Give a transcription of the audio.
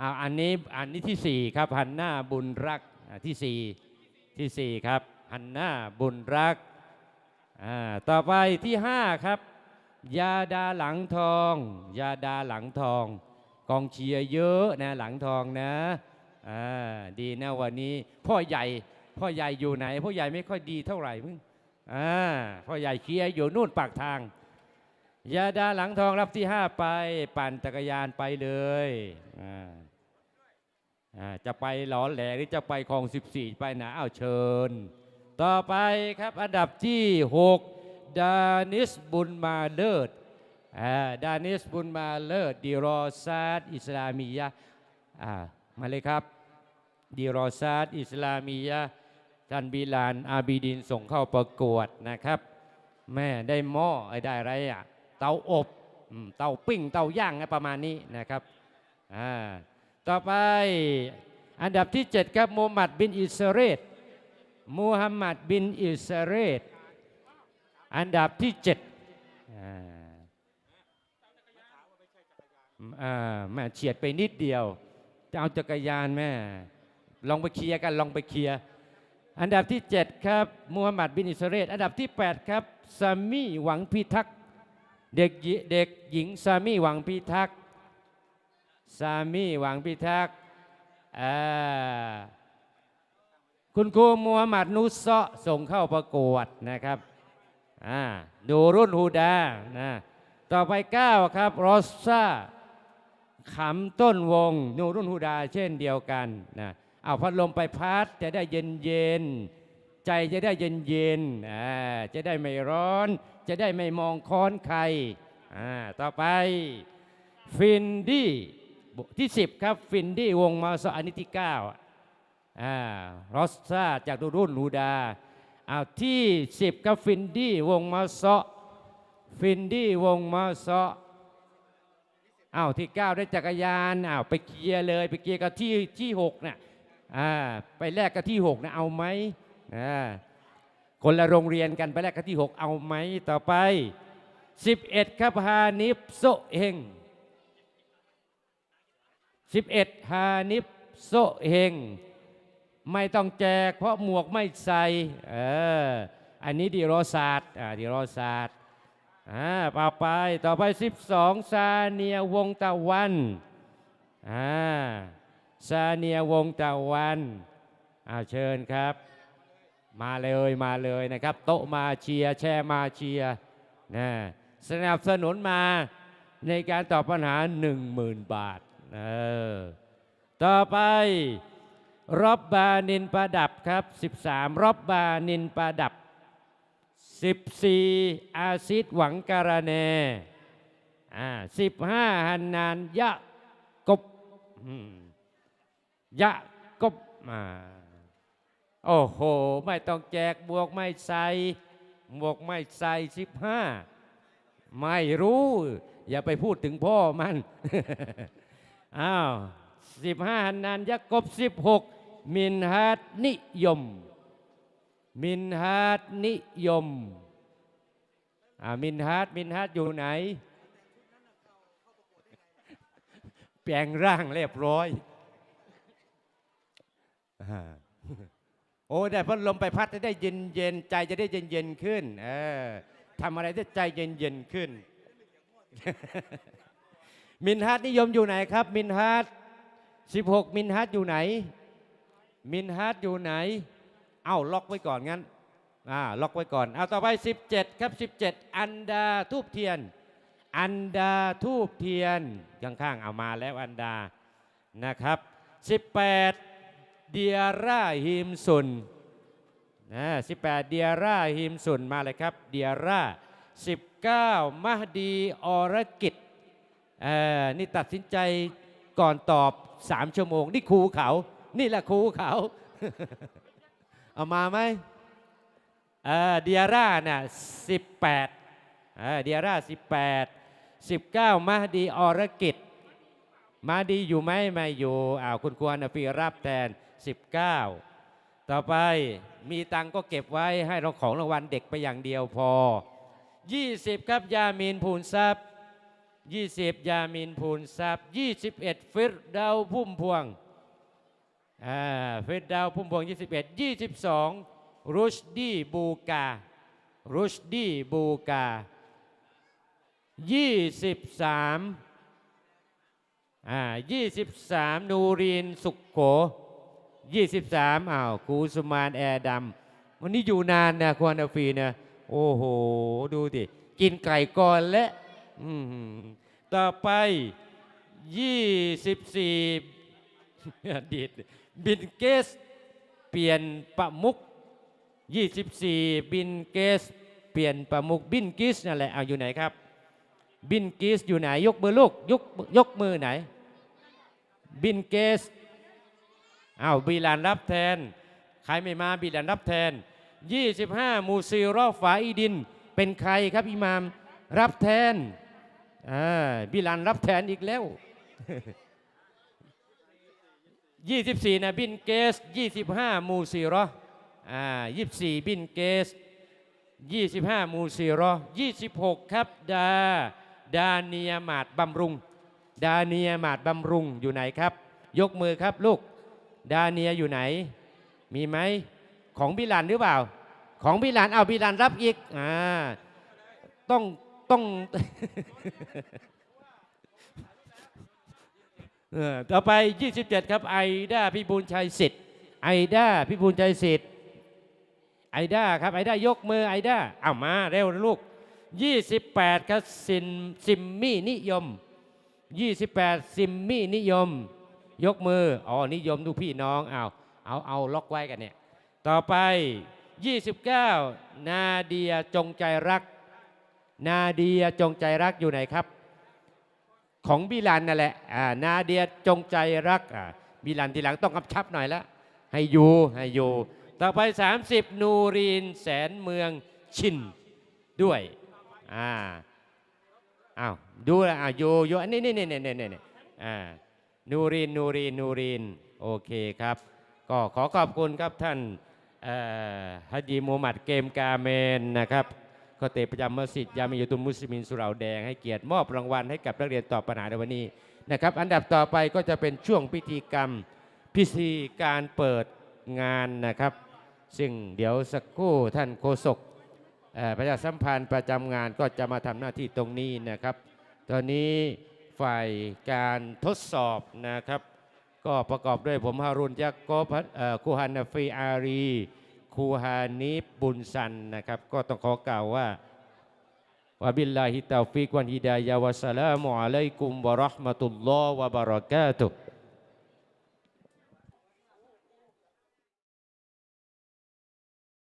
อ่าอันนี้อันนี้ที่สี่ครับฮันนาบุญรักที่สี่ที่สี่ครับฮันนาบุญรักอ่าต่อไปที่ห้าครับ ยาดาหลังทอง ยาดาหลังทอง กองเชียร์เยอะนะหลังทองนะอ่าดีนะวันนี้ พ่อใหญ่พ่อใหญ่อยู่ไหน พ่อใหญ่ไม่ค่อยดีเท่าไหร่มึงอ่าพ่อใหญ่เชียร์อยู่นู่นปากทางยาดาหลังทองรับที่ 5 ไป ปั่นจักรยานไปเลยอ่า จะไปหลอนแหลหรือจะไปคลอง 14 ไปนะอ้าวเชิญ ต่อไปครับอันดับที่ 6 ดานิสบุญมาเลิศอ่าดานิสบุญมาเลิศดีรอซาดอิสลามียะอ่ามาเลยครับดีรอซาดอิสลามียะท่านบิลานอาบีดินส่งเข้าประกวดนะครับ แม่ได้หม้อไอ้ได้อะไรอะเตาอบเตาปิ้งเตาย่างนะประมาณนี้นะครับอ่า ต่อไปอันดับที่ 7 ครับมูฮัมหมัดบินอิสเรตมูฮัมหมัดบินอิสเรตอันดับที่7อ่าอ่าแม่เฉียดไปนิดเดียว จะเอาจักรยานแม่ ลองไปเคลียร์กันลองไปเคลียร์อันดับที่ 7 ครับมูฮัมหมัดบินอิสเรตอันดับที่ 8 ครับซามีหวังพิทักษ์เด็กเด็กหญิงซามีหวังพิทักษ์ ซามีหวังพิทักษ์คุณครูมูฮัมหมัดนุสเซาะส่งเข้าประกวดนะครับดูรุ่นฮูดานะต่อไป9ครับรอสซาขำต้นวงนูรุ่นฮูดาเช่นเดียวกันนะเอาพัดลมไปพัดจะได้เย็นเย็นใจจะได้เย็นเย็นจะได้ไม่ร้อน จะได้ไม่มองค้อนใครต่อไปฟินดี้ ที่ 10 ครับ ฟินดี้วงมาสอันนี้ที่9อ่ารอสซาจากดูรุ่นฮูดาเอาที่ 10 ครับฟินดี้วงมาสฟินดี้วงมาสอ้าวที่ 9 ได้จักรยานอ้าวไปเคลียร์เลยไปเคลียร์กับที่ที่6น่ะอ่าไปแลกกับที่6นะเอาไหมอ่าคนละโรงเรียนกันไปแลกกับที่ 6 เอาไหมต่อไป 11 ครับฮานิฟโซเฮง 11 ฮานิฟโซเฮงไม่ต้องแจก เพราะหมวกไม่ใส่เอออันนี้ดีโรศาสตร์อ่าดีโรศาสตร์อ่าต่อไปต่อไป 12 ซาเนียวงตะวันอ่าซาเนียวงตะวันอ่าเชิญครับ มาเลยมาเลยนะครับ โต๊ะมาเชียร์แช่มาเชียร์นะสนับสนุนมาในการตอบปัญหา 10,000 บาท เออต่อไปรอบบานินประดับครับ 13 รอบบานินประดับ 14 อาซิดหวังการะแนอ่า15ฮันนานยะกบยะกบอ่าโอ้โห ไม่ต้องแจกบวกไม่ใส่บวกไม่ใส่15ไม่รู้ อย่าไปพูดถึงพ่อมัน อ้าว15ฮันนานยะกบ16มินฮัดนิยม มินฮาร์ดนิยมอ่ามินฮาร์ดมินฮาร์ดอยู่ไหน แปลงร่างเรียบร้อยโอ้ได้พัดลมไปพัดจะได้เย็นเย็นใจจะได้เย็นเย็นขึ้นเออทำอะไรได้ใจเย็นเย็นขึ้น มินฮาร์ดนิยมอยู่ไหนครับ มินฮาร์ด16 มินฮาร์ดอยู่ไหน มินฮาร์ดอยู่ไหน เอ้าล็อกไว้ก่อนงั้นอ่าล็อกไว้ก่อนเอาต่อไป 17 ครับ 17 อันดาทูบเทียน อันดาทูบเทียนข้างๆเอามาแล้วอันดานะครับ 18 เดียร่าฮิมสุนนะ18 เดียร่าฮิมสุนมาเลยครับ เดียร่า19มหดีอรกิจ เออนี่ตัดสินใจก่อนตอบ3ชั่วโมง นี่ครูเขา นี่แหละครูเขา เอามาไหมเออเดียร่าน่ะสิบแปดเออเดียร่าสิบแปดสิบเก้ามาดีอรกิจมาดีอยู่ไหมไม่อยู่อ้าวคุณควรฟีรับแทน 19 ต่อไปมีตังก็เก็บไว้ให้เราของรางวัลเด็กไปอย่างเดียวพอ 20 ครับยามีนภูนทรัพย์ 20 ยามินพูนทรัพย์ 21 ฟิรดาวพุ่มพวงอ่าฟิรดาวพุ่มพวง 21 22 รุชดีบูการุชดีบูกา 23อ่า23 นูรีนสุขโข 23อ้าวกูสุมานแอร์ดำวันนี้อยู่นานนะควานาฟีนะโอ้โห ดูดิกินไก่ก่อนและ ต่อไป 24อดีตบินเกส เปลี่ยนประมุก 24 บินเกส เปลี่ยนประมุกบินกิสนั่นแหละเอาอยู่ไหนครับ บินกิสอยู่ไหน ยกมือลูกยกยกมือไหน บินเกสอ้าวบิลันรับแทน ใครไม่มาบิลันรับแทน 25 มูซีรอฝาอีดิน เป็นใครครับอิหมาม รับแทน อ่าบิลันรับแทนอีกแล้ว 24นะบินเกส 25 มูซีรออ่า24 บินเกส 25 มูซีรอ26 ครับ ดา ดาเนียมาดบำรุง ดาเนียมาดบำรุงอยู่ไหนครับ ยกมือครับลูก ดาเนียอยู่ไหน มีไหม ของบิลันหรือเปล่า ของบิลันเอาบิลันรับอีกอ่าต้อง ต้องเออต่อไป 27 ครับ ไอด้าพิบูลชัยสิทธิ์ไอด้าพิบูลชัยสิทธิ์ไอด้าครับไอด้ายกมือไอด้าเอามาเร็วนลูก 28 ครับซินซิมมี่นิยม 28 ซิมมี่นิยม ยกมืออ๋อนิยมทุกพี่น้องเอาเอาเอาล็อกไว้กันเนี่ยต่อไป 29 นาเดียจงใจรัก นาเดียจงใจรักอยู่ไหนครับ ของบิลันนั่นแหละอ่านาเดียจงใจรักอ่าบิลันทีหลังต้องกำชับหน่อยละให้อยู่ให้อยู่ต่อไป 30 นูรีนแสนเมืองชินด้วยอ่าอ้าวดูลวอ่าอยู่อยู่อันนี้นี่นี่นี่นี่นี่อ่านูรีนนูรีนนูรีนโอเคครับ ก็ขอขอบคุณครับท่านฮัจีมูฮัมหมัดเกมกาเมนนะครับ ก็เตะประจำมัสยิดยามิยตุลมุสลิมสุเหราแดงให้เกียรติมอบรางวัลให้กับนักเรียนตอบปัญหาในวันนี้นะครับ อันดับต่อไปก็จะเป็นช่วงพิธีกรรมพิธีการเปิดงานนะครับ ซึ่งเดี๋ยวสักครู่ท่านโฆษกประชาสัมพันธ์ประจำงานก็จะมาทำหน้าที่ตรงนี้นะครับ ตอนนี้ฝ่ายการทดสอบนะครับ ก็ประกอบด้วยผมฮารุนยักษ์โกคูฮันนาฟีอารี ครูฮานิบุญสันนะครับ ก็ต้องขอกล่าวว่าวะบิลลาฮิตาฟิกวันฮิดายาวัสลามุอะลัยกุมวะราะห์มะตุลลอฮ์วะบะเราะกาตุฮ์